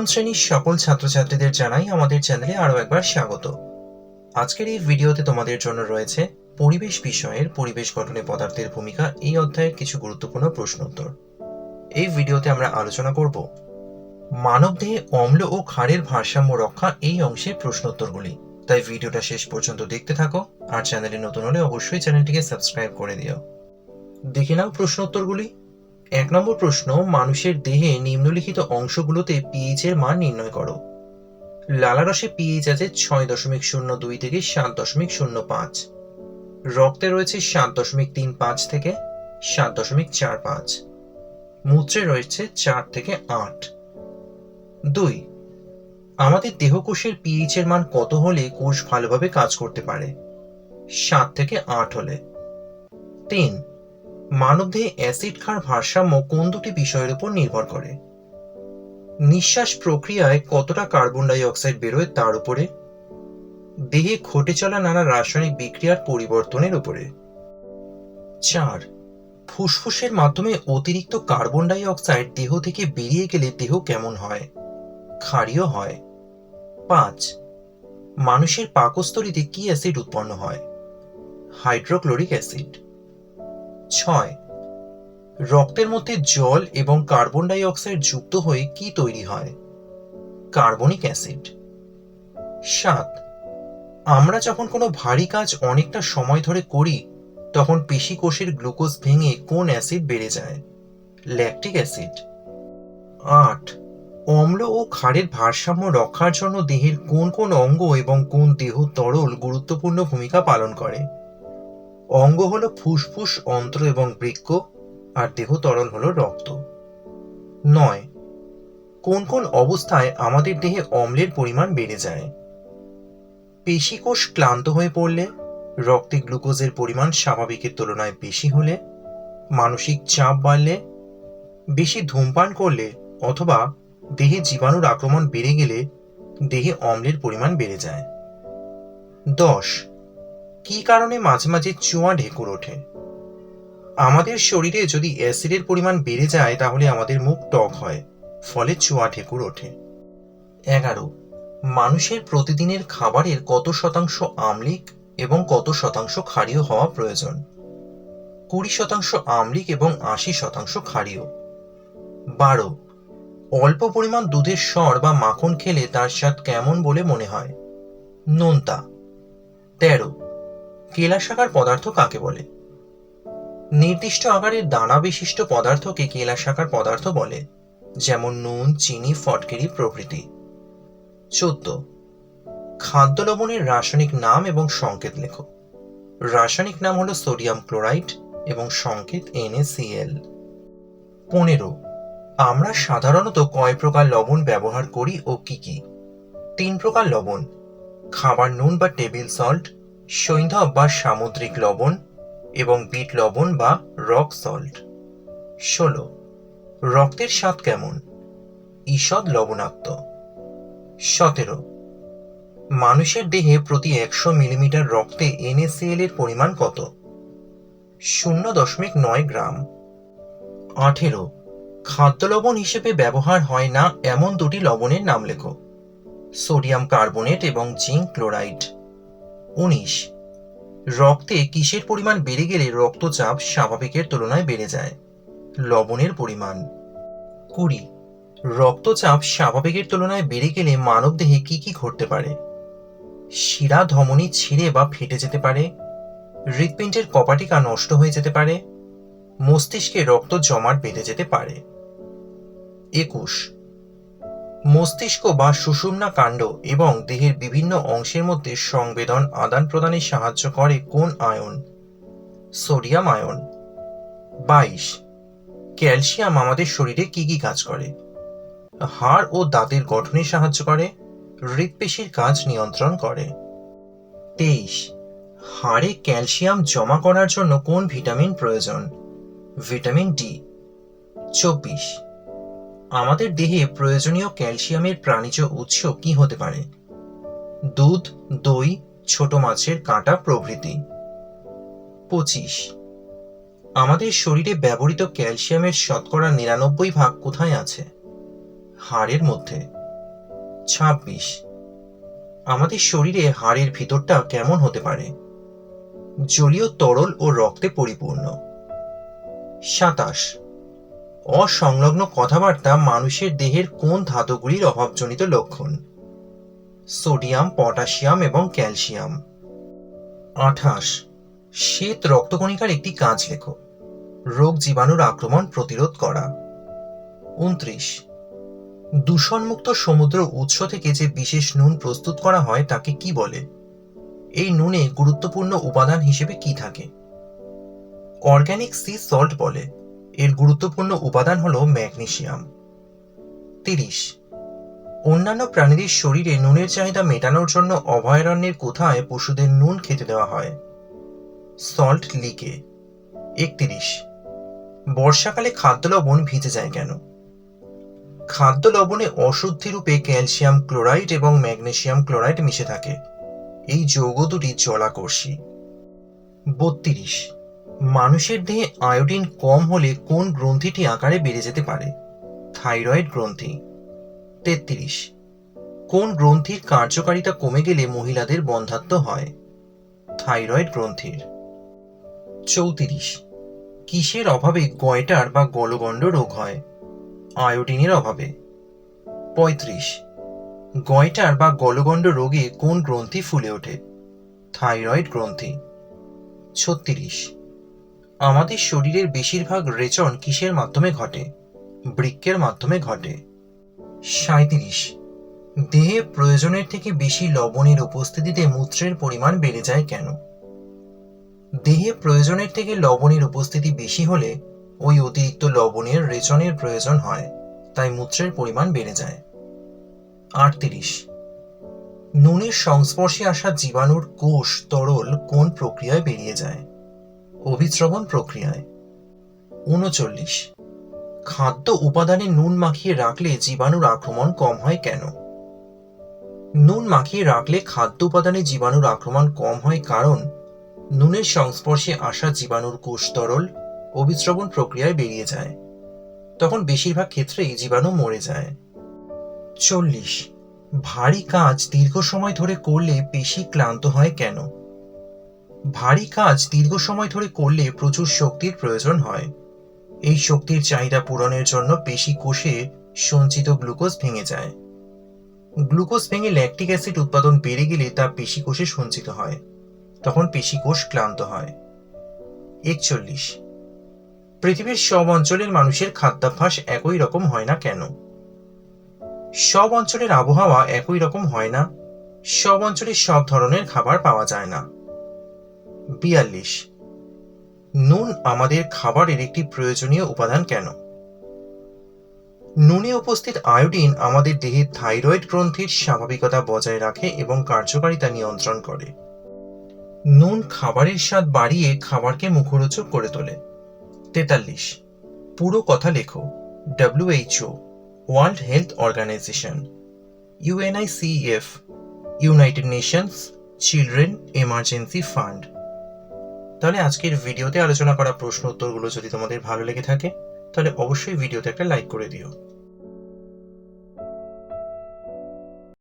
সপ্তম শ্রেণির সকল ছাত্রছাত্রীদের জানাই আমাদের চ্যানেলে আরও একবার স্বাগত। আজকের এই ভিডিওতে তোমাদের জন্য রয়েছে পরিবেশ বিষয়ের পরিবেশ গঠনে পদার্থের ভূমিকা এই অধ্যায়ের কিছু গুরুত্বপূর্ণ প্রশ্ন উত্তর। এই ভিডিওতে আমরা আলোচনা করব, মানবদেহে অম্ল ও ক্ষারের ভারসাম্য রক্ষা এই অংশের প্রশ্নোত্তরগুলি তাই ভিডিওটা শেষ পর্যন্ত দেখতে থাকো, আর চ্যানেলে নতুন হলে অবশ্যই চ্যানেলটিকে সাবস্ক্রাইব করে দিও। দেখে নাও প্রশ্নোত্তরগুলি এক নম্বর প্রশ্ন, মানুষের দেহে নিম্নলিখিত অংশগুলোতে পিএইচ এর মান নির্ণয় করো। লালারসে পিএইচ আছে ছয় দশমিক শূন্য দুই থেকে সাত দশমিক শূন্য পাঁচ। রক্তে রয়েছে সাত দশমিক তিন পাঁচ থেকে সাত দশমিক চার পাঁচ। মূত্রে রয়েছে চার থেকে আট। দুই, আমাদের দেহকোষের পিএইচ এর মান কত হলে কোষ ভালোভাবে কাজ করতে পারে? সাত থেকে আট হলে। তিন মানবদেহে অ্যাসিড ক্ষার ভারসাম্য কোন দুটি বিষয়ের উপর নির্ভর করে? নিঃশ্বাস প্রক্রিয়ায় কতটা কার্বন ডাই অক্সাইড বেরোয় তার উপরে? দেহে ঘটে চলা নানা রাসায়নিক বিক্রিয়ার পরিবর্তনের উপরে? চার, ফুসফুসের মাধ্যমে অতিরিক্ত কার্বন ডাই অক্সাইড দেহ থেকে বেরিয়ে গেলে দেহ কেমন হয়? ক্ষারীয় হয়। পাঁচ, মানুষের পাকস্থলীতে কি অ্যাসিড উৎপন্ন হয়? Hydrochloric acid. ছয়। রক্তের মধ্যে জল এবং কার্বন ডাই অক্সাইড যুক্ত হয়ে কি তৈরি হয়? Carbonic acid. সাত। আমরা যখন কোনো ভারী কাজ অনেকটা সময় ধরে করি, তখন পেশি কোষের গ্লুকোজ ভেঙে কোন অ্যাসিড বেড়ে যায়? Lactic acid. আট। অম্ল ও ক্ষারের ভারসাম্য রক্ষার জন্য দেহের কোন কোন অঙ্গ এবং কোন দেহ তরল গুরুত্বপূর্ণ ভূমিকা পালন করে? অঙ্গ হলো ফুসফুস, অন্ত্র এবং বৃক্ক, আর দেহ তরল হলো রক্ত। নয়, কোন কোন অবস্থায় আমাদের দেহে অম্লের পরিমাণ বেড়ে যায়? পেশিকোষ ক্লান্ত হয়ে পড়লে, রক্তে গ্লুকোজের পরিমাণ স্বাভাবিকের তুলনায় বেশি হলে, মানসিক চাপ বাড়লে, বেশি ধূমপান করলে, অথবা দেহে জীবাণুর আক্রমণ বেড়ে গেলে, দেহে অম্লের পরিমাণ বেড়ে যায়। দশ কি কারণে মাঝে মাঝে চুয়া ঢেকুর ওঠে? আমাদের শরীরে যদি অ্যাসিডের পরিমাণ বেড়ে যায়, তাহলে আমাদের মুখ টক হয়, ফলে চুয়া ঢেকুর ওঠে। এগারো, মানুষের প্রতিদিনের খাবারের কত শতাংশ আম্লিক এবং কত শতাংশ ক্ষারীয় হওয়া প্রয়োজন? কুড়ি শতাংশ আম্লিক এবং আশি শতাংশ ক্ষারীয়। বারো, অল্প পরিমাণ দুধের স্বর বা মাখন খেলে তার স্বাদ কেমন বলে মনে হয়? নোনতা। তেরো কেলাসাকার পদার্থ কাকে বলে? নির্দিষ্ট আকারের দানা বিশিষ্ট পদার্থকে কেলাসাকার পদার্থ বলে, যেমন নুন, চিনি, ফটকেরি প্রভৃতি। চোদ্দ। খাদ্য লবণের রাসায়নিক নাম এবং সংকেত লেখো। রাসায়নিক নাম হলো সোডিয়াম ক্লোরাইড এবং সংকেত NaCl পনেরো। আমরা সাধারণত কয় প্রকার লবণ ব্যবহার করি ও কি কি? তিন প্রকার লবণ, খাবার নুন বা টেবিল সল্ট সৈন্ধব বা সামুদ্রিক লবণ এবং বিট লবণ বা রক সল্ট। ষোলো। রক্তের স্বাদ কেমন? ঈষৎ লবণাক্ত। সতেরো। মানুষের দেহে প্রতি একশো মিলিমিটার রক্তে NaCl এর পরিমাণ কত? শূন্য দশমিক নয় গ্রাম। আঠেরো। খাদ্য লবণ হিসেবে ব্যবহার হয় না এমন দুটি লবণের নাম লেখো। সোডিয়াম কার্বনেট এবং জিঙ্ক ক্লোরাইড। উনিশ। রক্তে কিসের পরিমাণ বেড়ে গেলে রক্তচাপ স্বাভাবিকের তুলনায় বেড়ে যায়? লবণের পরিমাণ। কুড়ি। রক্তচাপ স্বাভাবিকের তুলনায় বেড়ে গেলে মানবদেহে কি কি ঘটতে পারে? শিরা ধমনী ছিঁড়ে বা ফেটে যেতে পারে। হৃৎপিণ্ডের কপাটিকা নষ্ট হয়ে যেতে পারে। মস্তিষ্কে রক্ত জমাট বেঁধে যেতে পারে। একুশ। মস্তিষ্ক বা সুষুম্না কাণ্ড এবং দেহের বিভিন্ন অংশের মধ্যে সংবেদন আদান প্রদানে সাহায্য করে কোন আয়ন? Sodium ion. বাইশ, ক্যালসিয়াম আমাদের শরীরে কি কি কাজ করে? হাড় ও দাঁতের গঠনে সাহায্য করে, হৃৎপেশির কাজ নিয়ন্ত্রণ করে। তেইশ, হাড়ে ক্যালসিয়াম জমা করার জন্য কোন ভিটামিন প্রয়োজন? Vitamin D. চব্বিশ আমাদের দেহে প্রয়োজনীয় ক্যালসিয়ামের প্রাণীজ উৎস কি হতে পারে? দুধ, দই, ছোট মাছের কাঁটা প্রভৃতি। পঁচিশ। আমাদের শরীরে ব্যবহৃত ক্যালসিয়ামের শতকরা নিরানব্বই ভাগ কোথায় আছে? হাড়ের মধ্যে। ছাব্বিশ। আমাদের শরীরে হাড়ের ভিতরটা কেমন হতে পারে? জলীয় তরল ও রক্তে পরিপূর্ণ। সাতাশ। অসংলগ্ন কথাবার্তা মানুষের দেহের কোন ধাতুগুলির অভাবজনিত লক্ষণ? সোডিয়াম, পটাশিয়াম এবং ক্যালসিয়াম। আঠাশ। শ্বেত রক্তকণিকার একটি কাজ লেখো। রোগ জীবাণুর আক্রমণ প্রতিরোধ করা। উনত্রিশ। দূষণমুক্ত সমুদ্র উৎস থেকে যে বিশেষ নুন প্রস্তুত করা হয় তাকে কি বলে? এই নুনে গুরুত্বপূর্ণ উপাদান হিসেবে কি থাকে? অর্গ্যানিক সি সল্ট বলে। এর গুরুত্বপূর্ণ উপাদান হল ম্যাগনেসিয়াম। তিরিশ। অন্যান্য প্রাণীদের শরীরে নুনের চাহিদা মেটানোর জন্য অভয়ারণ্যের কোথায় পশুদের নুন খেতে দেওয়া হয়? সল্ট লিকে। একত্রিশ। বর্ষাকালে খাদ্য লবণ ভিজে যায় কেন? খাদ্য লবণে অশুদ্ধি রূপে ক্যালসিয়াম ক্লোরাইড এবং ম্যাগনেসিয়াম ক্লোরাইড মিশে থাকে। এই যৌগ দুটি জলাকর্ষী। বত্রিশ। মানুষের দেহে আয়োডিন কম হলে কোন গ্রন্থিটি আকারে বেড়ে যেতে পারে? থাইরয়েড গ্রন্থি। তেত্রিশ। কোন গ্রন্থির কার্যকারিতা কমে গেলে মহিলাদের বন্ধাত্ম হয়? থাইরয়েড গ্রন্থির। চৌত্রিশ। কিসের অভাবে গয়টার বা গলগণ্ড রোগ হয়? আয়োডিনের অভাবে। পঁয়ত্রিশ। গয়টার বা গলগণ্ড রোগে কোন গ্রন্থি ফুলে ওঠে? থাইরয়েড গ্রন্থি। ছত্রিশ। আমাদের শরীরের বেশিরভাগ রেচন কিসের মাধ্যমে ঘটে? বৃক্কের মাধ্যমে ঘটে। সাঁত্রিশ দেহে প্রয়োজনের থেকে বেশি লবণের উপস্থিতিতে মূত্রের পরিমাণ বেড়ে যায় কেন? দেহে প্রয়োজনের থেকে লবণের উপস্থিতি বেশি হলে ওই অতিরিক্ত লবণের রেচনের প্রয়োজন হয়, তাই মূত্রের পরিমাণ বেড়ে যায়। আটত্রিশ। নুনের সংস্পর্শে আসা জীবাণুর কোষ তরল কোন প্রক্রিয়ায় বেরিয়ে যায়? অভিস্রবণ প্রক্রিয়ায়। উনচল্লিশ। খাদ্য উপাদানে নুন মাখিয়ে রাখলে জীবাণুর আক্রমণ কম হয় কেন? নুন মাখিয়ে রাখলে খাদ্য উপাদানে জীবাণুর আক্রমণ কম হয় কারণ নুনের সংস্পর্শে আসা জীবাণুর কোষ তরল অভিস্রবণ প্রক্রিয়ায় বেরিয়ে যায়। তখন বেশিরভাগ ক্ষেত্রেই জীবাণু মরে যায়। চল্লিশ। ভারী কাজ দীর্ঘ সময় ধরে করলে পেশি ক্লান্ত হয় কেন? ভারী কাজ দীর্ঘ সময় ধরে করলে প্রচুর শক্তির প্রয়োজন হয়। এই শক্তির চাহিদা পূরণের জন্য পেশি কোষে সঞ্চিত গ্লুকোজ ভেঙে যায়। গ্লুকোজ ভেঙে ল্যাকটিক অ্যাসিড উৎপাদন বেড়ে গেলে তা পেশি কোষে সঞ্চিত হয়। তখন পেশি কোষ ক্লান্ত হয়। একচল্লিশ। পৃথিবীর সব অঞ্চলের মানুষের খাদ্যাভ্যাস একই রকম হয় না কেন? সব অঞ্চলের আবহাওয়া একই রকম হয় না? সব অঞ্চলে সব ধরনের খাবার পাওয়া যায় না। বিয়াল্লিশ। নুন আমাদের খাবারের একটি প্রয়োজনীয় উপাদান কেন? নুনে উপস্থিত আয়োডিন আমাদের দেহের থাইরয়েড গ্রন্থির স্বাভাবিকতা বজায় রাখে এবং কার্যকারিতা নিয়ন্ত্রণ করে। নুন খাবারের স্বাদ বাড়িয়ে খাবারকে মুখরোচক করে তোলে। তেতাল্লিশ। পুরো কথা লেখো। WHO world health organization UNICF united nations children emergency fund তাহলে আজকের ভিডিওতে আলোচনা করা প্রশ্ন উত্তরগুলো যদি তোমাদের ভালো লেগে থাকে, তাহলে অবশ্যই ভিডিওতে একটা লাইক করে দিও।